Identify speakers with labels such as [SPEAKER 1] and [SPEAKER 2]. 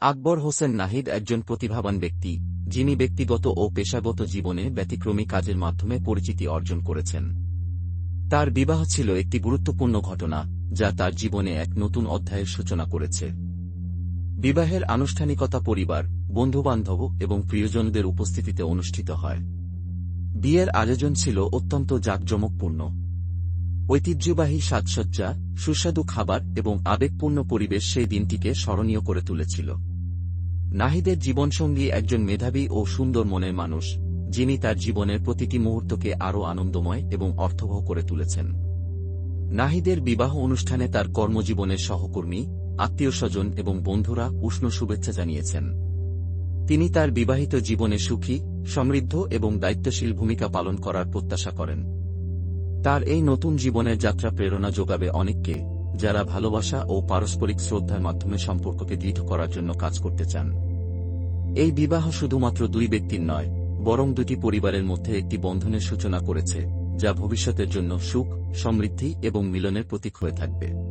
[SPEAKER 1] আকবর হোসেন নাহিদ একজন প্রতিভাবান ব্যক্তি, যিনি ব্যক্তিগত ও পেশাগত জীবনে ব্যতিক্রমী কাজের মাধ্যমে পরিচিতি অর্জন করেছেন। তার বিবাহ ছিল একটি গুরুত্বপূর্ণ ঘটনা, যা তার জীবনে এক নতুন অধ্যায়ের সূচনা করেছে। বিবাহের আনুষ্ঠানিকতা পরিবার, বন্ধুবান্ধব এবং প্রিয়জনদের উপস্থিতিতে অনুষ্ঠিত হয়। বিয়ের আয়োজন ছিল অত্যন্ত জাঁকজমকপূর্ণ। ঐতিহ্যবাহী সাজসজ্জা, সুস্বাদু খাবার এবং আবেগপূর্ণ পরিবেশ সেই দিনটিকে স্মরণীয় করে তুলেছিল। নাহিদের জীবনসঙ্গী একজন মেধাবী ও সুন্দর মনের মানুষ, যিনি তার জীবনের প্রতিটি মুহূর্তকে আরও আনন্দময় এবং অর্থবহ করে তুলেছেন। নাহিদের বিবাহ অনুষ্ঠানে তার কর্মজীবনের সহকর্মী, আত্মীয় স্বজন এবং বন্ধুরা উষ্ণ শুভেচ্ছা জানিয়েছেন। তিনি তার বিবাহিত জীবনে সুখী, সমৃদ্ধ এবং দায়িত্বশীল ভূমিকা পালন করার প্রত্যাশা করেন। তার এই নতুন জীবনের যাত্রা প্রেরণা যোগাবে অনেককে। যারা ভালোবাসা ও পারস্পরিক শ্রদ্ধার মাধ্যমে সম্পর্ককে দৃঢ় করার জন্য কাজ করতে চান। এই বিবাহ শুধুমাত্র দুই ব্যক্তির নয়, বরং দুটি পরিবারের মধ্যে একটি বন্ধনের সূচনা করেছে, যা ভবিষ্যতের জন্য সুখ, সমৃদ্ধি এবং মিলনের প্রতীক হয়ে থাকবে।